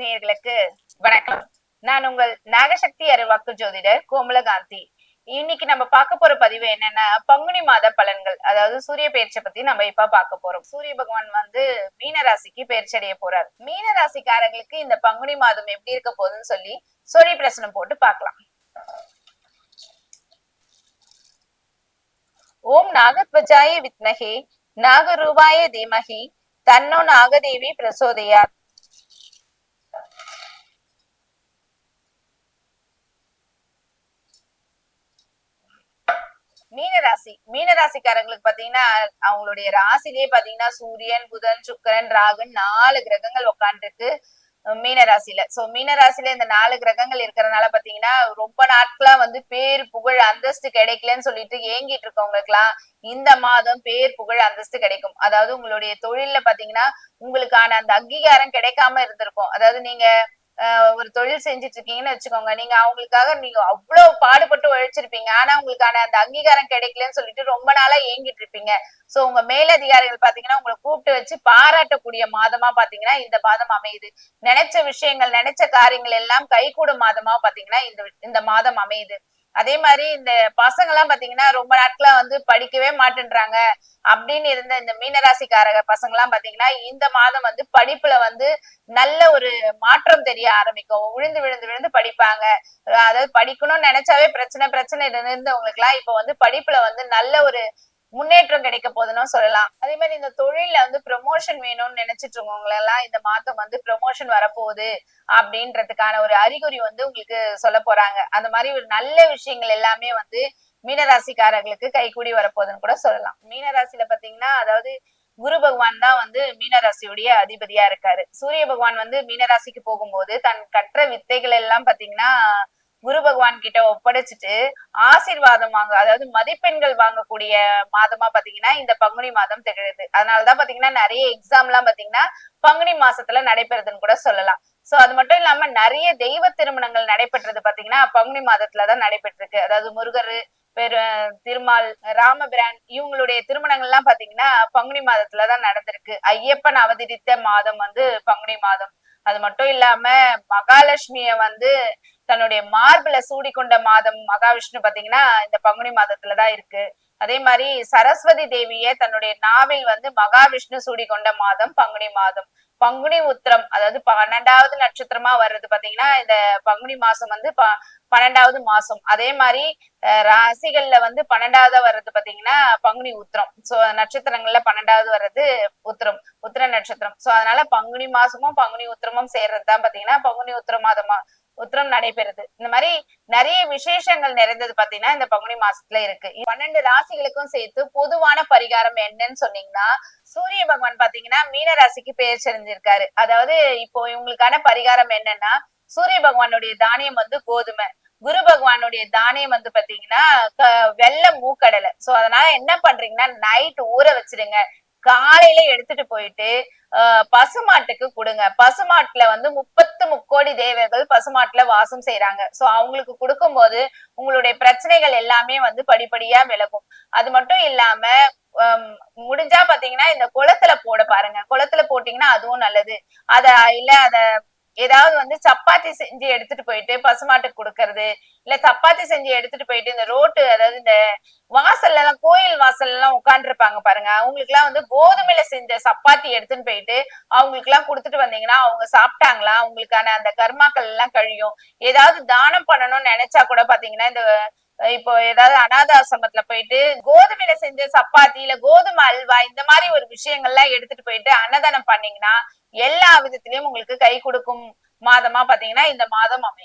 நேயர்களுக்கு வணக்கம். நான் உங்கள் நாகசக்தி அறிவாக்கு ஜோதிடர் கோமலகாந்தி. இன்னைக்கு நம்ம பார்க்க போற பதிவு என்னன்னா பங்குனி மாத பலன்கள். அதாவது சூரிய பெயர்ச்சியை பத்தி நம்ம இப்ப பார்க்க போறோம். சூரிய பகவான் வந்து மீன ராசிக்கு பெயர்ச்சி அடைய போறார். மீன ராசிக்காரங்களுக்கு இந்த பங்குனி மாதம் எப்படி இருக்க போகுதுன்னு சொல்லி சூரிய பிரசனம் போட்டு பார்க்கலாம். ஓம் நாகத்வஜாய வித்மகே நாகரூபாய தீமகி தன்னோ நாகதேவி பிரசோதையார் மீனராசி மீனராசிக்காரங்களுக்கு பாத்தீங்கன்னா அவங்களுடைய ராசிலேயே பாத்தீங்கன்னா சூரியன் புதன் சுக்கிரன் ராகன் நாலு கிரகங்கள் உட்காந்துருக்கு மீனராசியில. சோ மீனராசியில இந்த நாலு கிரகங்கள் இருக்கிறதுனால பாத்தீங்கன்னா ரொம்ப நாட்களா வந்து பேர் புகழ் அந்தஸ்து கிடைக்கலன்னு சொல்லிட்டு ஏங்கிட்டு இருக்கவங்களுக்கு எல்லாம் இந்த மாதம் பேர் புகழ் அந்தஸ்து கிடைக்கும். அதாவது உங்களுடைய தொழில்ல பாத்தீங்கன்னா உங்களுக்கான அந்த அங்கீகாரம் கிடைக்காம இருந்திருக்கும். அதாவது நீங்க ஒரு தொழில் செஞ்சுட்டு இருக்கீங்கன்னு வச்சுக்கோங்க. நீங்க அவங்களுக்காக நீங்க அவ்வளவு பாடுபட்டு உழைச்சிருப்பீங்க. ஆனா உங்களுக்கான அந்த அங்கீகாரம் கிடைக்கலன்னு சொல்லிட்டு ரொம்ப நாளா ஏங்கிட்டு இருப்பீங்க சோ உங்க மேலதிகாரிகள் பாத்தீங்கன்னா உங்களை கூப்பிட்டு வச்சு பாராட்டக்கூடிய மாதமா பாத்தீங்கன்னா இந்த மாதம் அமையுது. நினைச்ச விஷயங்கள் நினைச்ச காரியங்கள் எல்லாம் கைகூடும் மாதமா பாத்தீங்கன்னா இந்த இந்த மாதம் அமையுது. அதே மாதிரி இந்த பசங்க எல்லாம் பாத்தீங்கன்னா ரொம்ப நாட்களா வந்து படிக்கவே மாட்டேன்றாங்க. அப்படின்னு இருந்த இந்த மீனராசிக்காரக பசங்க எல்லாம் பாத்தீங்கன்னா இந்த மாதம் வந்து படிப்புல வந்து நல்ல ஒரு மாற்றம் தெரிய ஆரம்பிக்கும். விழுந்து விழுந்து விழுந்து படிப்பாங்க. அதாவது படிக்கணும்னு நினைச்சாவே பிரச்சனை பிரச்சனை இருந்தவங்களுக்கு எல்லாம் இப்ப வந்து படிப்புல வந்து நல்ல ஒரு முன்னேற்றம் கிடைக்க போதுன்னு சொல்லலாம். அதே மாதிரி இந்த தொழில வந்து ப்ரொமோஷன் வேணும்னு நினைச்சிட்டு இருக்கவங்களெல்லாம் இந்த மாதம் வந்து ப்ரொமோஷன் வரப்போகுது அப்படின்றதுக்கான ஒரு அறிகுறி வந்து உங்களுக்கு சொல்ல போறாங்க. அந்த மாதிரி ஒரு நல்ல விஷயங்கள் எல்லாமே வந்து மீனராசிக்காரர்களுக்கு கைகூடி வரப்போகுதுன்னு கூட சொல்லலாம். மீனராசியில பாத்தீங்கன்னா அதாவது குரு பகவான் தான் வந்து மீனராசியுடைய அதிபதியா இருக்காரு. சூரிய பகவான் வந்து மீனராசிக்கு போகும்போது தன் கற்ற வித்தைகள் எல்லாம் பாத்தீங்கன்னா குரு பகவான் கிட்ட ஒப்படைச்சிட்டு ஆசீர்வாதம் வாங்க அதாவது மதிப்பெண்கள் வாங்கக்கூடிய மாதமா பாத்தீங்கன்னா இந்த பங்குனி மாதம் திகழுது. அதனாலதான் பாத்தீங்கன்னா நிறைய எக்ஸாம் எல்லாம் பாத்தீங்கன்னா பங்குனி மாசத்துல நடைபெறுதுன்னு கூட சொல்லலாம். சோ அது மட்டும் இல்லாம நிறைய தெய்வ திருமணங்கள் நடைபெற்றது பாத்தீங்கன்னா பங்குனி மாதத்துலதான் நடைபெற்றிருக்கு. அதாவது முருகர் பெரு திருமால் ராமபிரான் இவங்களுடைய திருமணங்கள் எல்லாம் பாத்தீங்கன்னா பங்குனி மாதத்துலதான் நடந்திருக்கு. ஐயப்பன் அவதரித்த மாதம் வந்து பங்குனி மாதம். அது மட்டும் இல்லாம மகாலட்சுமிய வந்து தன்னுடைய மார்பிள சூடிக்கொண்ட மாதம் மகாவிஷ்ணு பாத்தீங்கன்னா இந்த பங்குனி மாதத்துலதான் இருக்கு. அதே மாதிரி சரஸ்வதி தேவிய தன்னுடைய நாவில் வந்து மகாவிஷ்ணு சூடிக்கொண்ட மாதம் பங்குனி மாதம். பங்குனி உத்திரம் அதாவது பன்னெண்டாவது நட்சத்திரமா வர்றது பாத்தீங்கன்னா இந்த பங்குனி மாசம் வந்து ப பன்னெண்டாவது மாசம். அதே மாதிரி ராசிகள்ல வந்து பன்னெண்டாவது வர்றது பாத்தீங்கன்னா பங்குனி உத்திரம். சோ நட்சத்திரங்கள்ல பன்னெண்டாவது வர்றது உத்திரம் உத்திர நட்சத்திரம். சோ அதனால பங்குனி மாசமும் பங்குனி உத்திரமும் சேர்றதுதான் பாத்தீங்கன்னா பங்குனி உத்திர மாதமா உத்திரம் நடைபெறுது. இந்த மாதிரி நிறைய விசேஷங்கள் நிறைந்தது பாத்தீங்கன்னா இந்த பங்குனி மாசத்துல இருக்கு. பன்னெண்டு ராசிகளுக்கும் சேர்த்து பொதுவான பரிகாரம் என்னன்னு சொன்னீங்கன்னா சூரிய பகவான் பாத்தீங்கன்னா மீன ராசிக்கு பெயர் செறிஞ்சிருக்காரு அதாவது இப்போ இவங்களுக்கான பரிகாரம் என்னன்னா சூரிய பகவானுடைய தானியம் வந்து கோதுமை. குரு பகவானுடைய தானியம் வந்து பாத்தீங்கன்னா வெள்ளை மூக்கடலை. சோ அதனால என்ன பண்றீங்கன்னா நைட் ஊற வச்சிருங்க. காலையில எடுத்துட்டு போயிட்டு பசுமாட்டுக்கு கொடுங்க. பசுமாட்டுல வந்து முப்பத்து முக்கோடி தேவர்கள் பசுமாட்டுல வாசம் செய்யறாங்க சோ அவங்களுக்கு கொடுக்கும் போது உங்களுடைய பிரச்சனைகள் எல்லாமே வந்து படிப்படியா விலகும். அது மட்டும் இல்லாம முடிஞ்சா பாத்தீங்கன்னா இந்த குளத்துல போட பாருங்க. குளத்துல போட்டீங்கன்னா அதுவும் நல்லது. அத இல்ல அத ஏதாவது வந்து சப்பாத்தி செஞ்சு எடுத்துட்டு போயிட்டு பசுமாட்டுக்கு கொடுக்கறது இல்ல சப்பாத்தி செஞ்சு எடுத்துட்டு போயிட்டு இந்த ரோட்டு அதாவது இந்த வாசல்ல எல்லாம் கோயில் வாசல்ல எல்லாம் உட்கார்ந்து இருப்பாங்க பாருங்க. அவங்களுக்கு எல்லாம் வந்து கோதுமையில செஞ்ச சப்பாத்தி எடுத்துன்னு போயிட்டு அவங்களுக்கு எல்லாம் கொடுத்துட்டு வந்தீங்கன்னா அவங்க சாப்பிட்டாங்களா? அவங்களுக்கான அந்த கர்மாக்கள் எல்லாம் கழியும். ஏதாவது தானம் பண்ணணும்னு நினைச்சா கூட பாத்தீங்கன்னா இந்த இப்போ ஏதாவது அனாத ஆசிரமத்துல போயிட்டு கோதுமையில செஞ்ச சப்பாத்தி இல்ல கோதுமை அல்வா இந்த மாதிரி ஒரு விஷயங்கள்லாம் எடுத்துட்டு போயிட்டு அன்னதானம் பண்ணீங்கன்னா எல்லா விதத்திலயும் உங்களுக்கு கை கொடுக்கும் மாதமா பாத்தீங்கன்னா இந்த மாதம் அமையும்.